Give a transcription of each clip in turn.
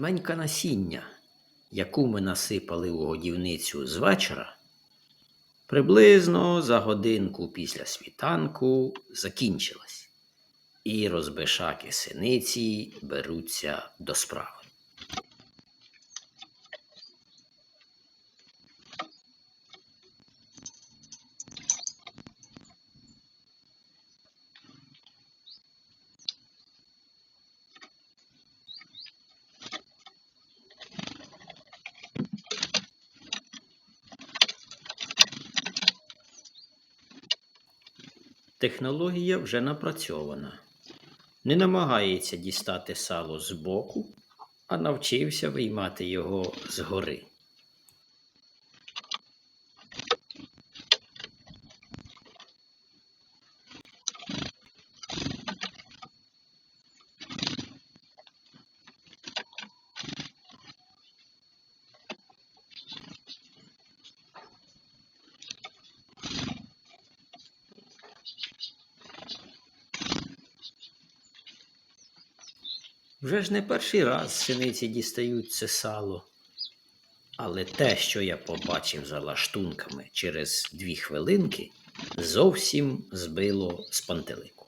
жменька насіння, яку ми насипали у годівницю з вечора, приблизно за годинку після світанку закінчилась, і розбишаки синиці беруться до справи. Технологія вже напрацьована. Не намагається дістати сало збоку, а навчився виймати його згори. Вже ж не перший раз синиці дістають це сало. Але те, що я побачив за лаштунками через дві хвилинки, зовсім збило з пантелику.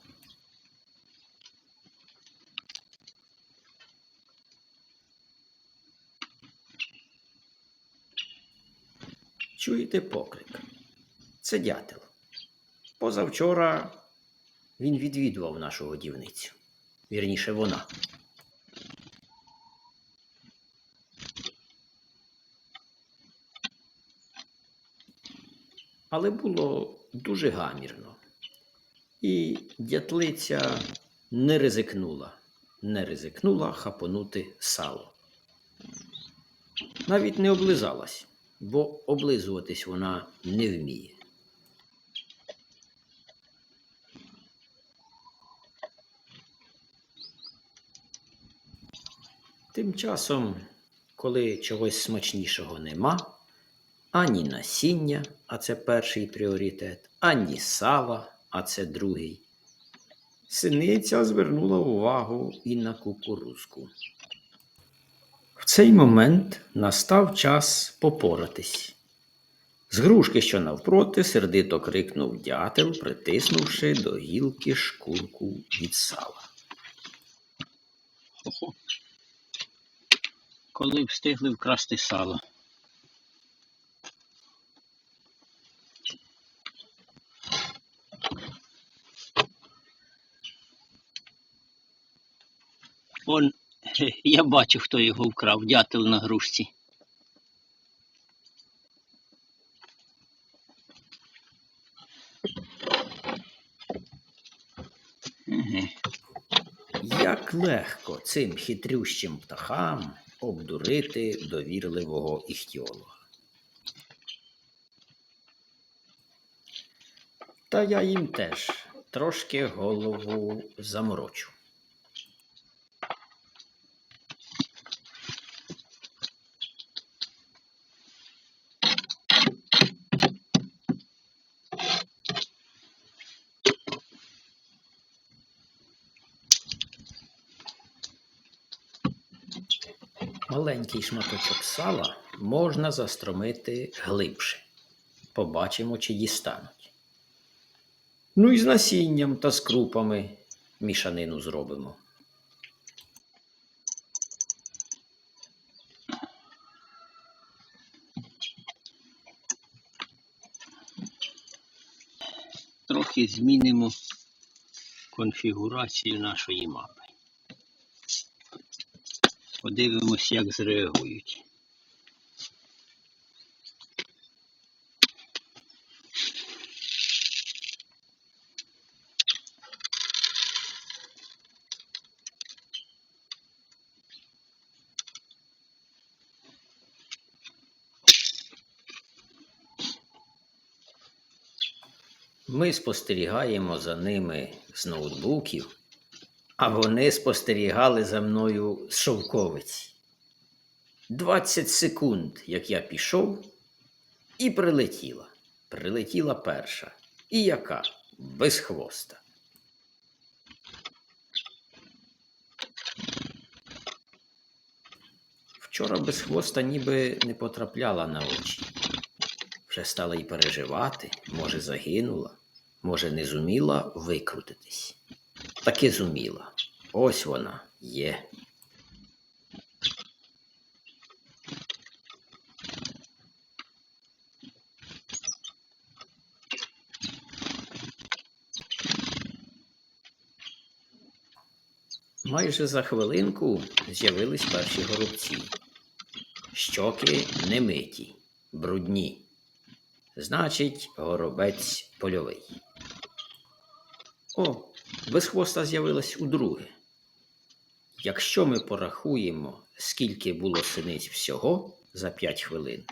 Чуєте поклик? Це дятел. Позавчора він відвідував нашу годівницю. Вірніше, вона. Але було дуже гамірно. І дятлиця не ризикнула, не ризикнула хапонути сало. Навіть не облизалась, бо облизуватись вона не вміє. Тим часом, коли чогось смачнішого нема, ані насіння, а це перший пріоритет, ані сала, а це другий. Синиця звернула увагу і на кукурузку. В цей момент настав час попоратись. З грушки, що навпроти, сердито крикнув дятел, притиснувши до гілки шкурку від сала. Коли встигли вкрасти сало. Он, я бачу, хто його вкрав, дятел на грушці. Як легко цим хитрющим птахам обдурити довірливого іхтіолога. Та я їм теж трошки голову заморочу. Маленький шматочок сала можна застромити глибше. Побачимо, чи дістануть. Ну і з насінням та з крупами мішанину зробимо. Трохи змінимо конфігурацію нашої мапи. Подивимось, як зреагують. Ми спостерігаємо за ними з ноутбуків, а вони спостерігали за мною з шовковиці. 20 секунд, як я пішов, і прилетіла. Прилетіла перша. І яка? Без хвоста. Вчора без хвоста ніби не потрапляла на очі. Вже стала й переживати, може, загинула, може, не зуміла викрутитись. Таки зуміла. Ось вона є. Майже за хвилинку з'явились перші горобці. Щоки не миті, брудні. Значить, горобець польовий. О, без хвоста з'явилась удруге. Якщо ми порахуємо, скільки було синиць всього за 5 хвилин,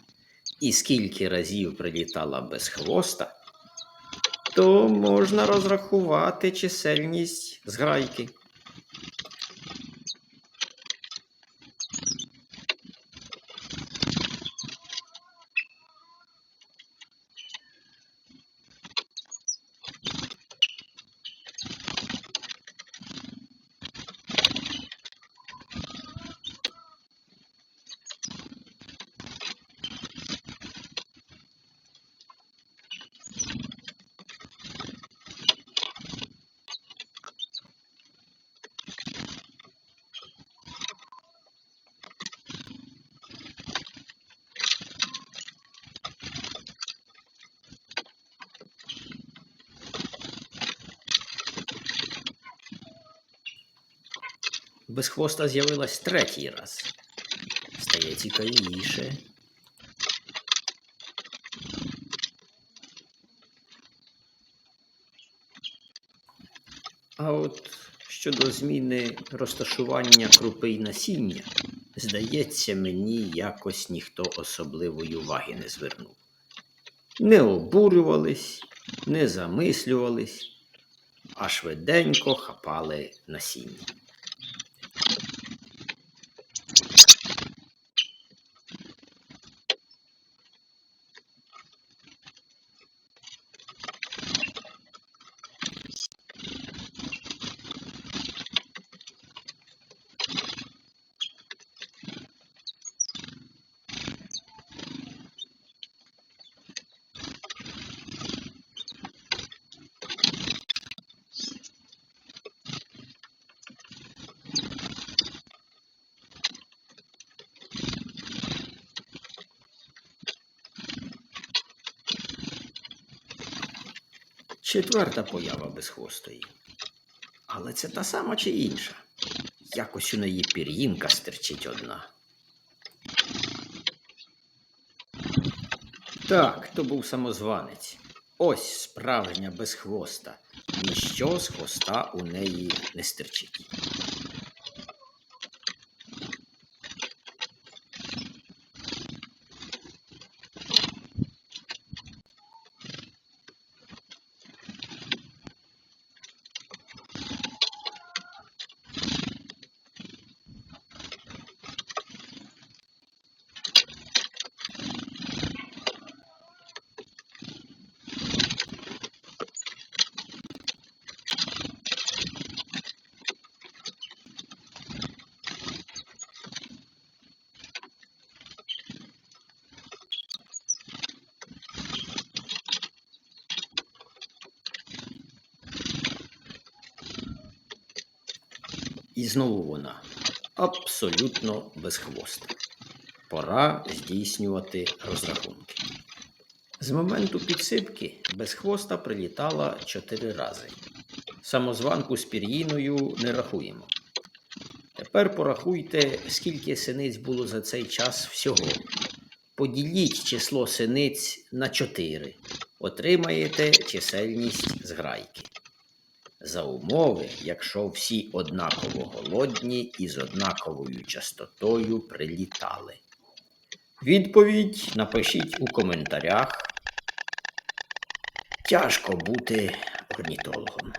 і скільки разів прилітала без хвоста, то можна розрахувати чисельність зграйки. Без хвоста з'явилась третій раз. Стає цікавіше. А от щодо зміни розташування крупи й насіння, здається, мені якось ніхто особливої уваги не звернув. Не обурювались, не замислювались, а швиденько хапали насіння. Четверта поява безхвостої. Але це та сама чи інша? Якось у неї пір'їнка стерчить одна. Так, то був самозванець. Ось справжня безхвоста. Ніщо з хвоста у неї не стирчить. І знову вона абсолютно безхвоста. Пора здійснювати розрахунки. З моменту підсипки безхвоста прилітала чотири рази. Самозванку з пір'їною не рахуємо. Тепер порахуйте, скільки синиць було за цей час всього. Поділіть число синиць на 4. Отримаєте чисельність зграйки. За умови, якщо всі однаково голодні і з однаковою частотою прилітали. Відповідь напишіть у коментарях. Тяжко бути орнітологом.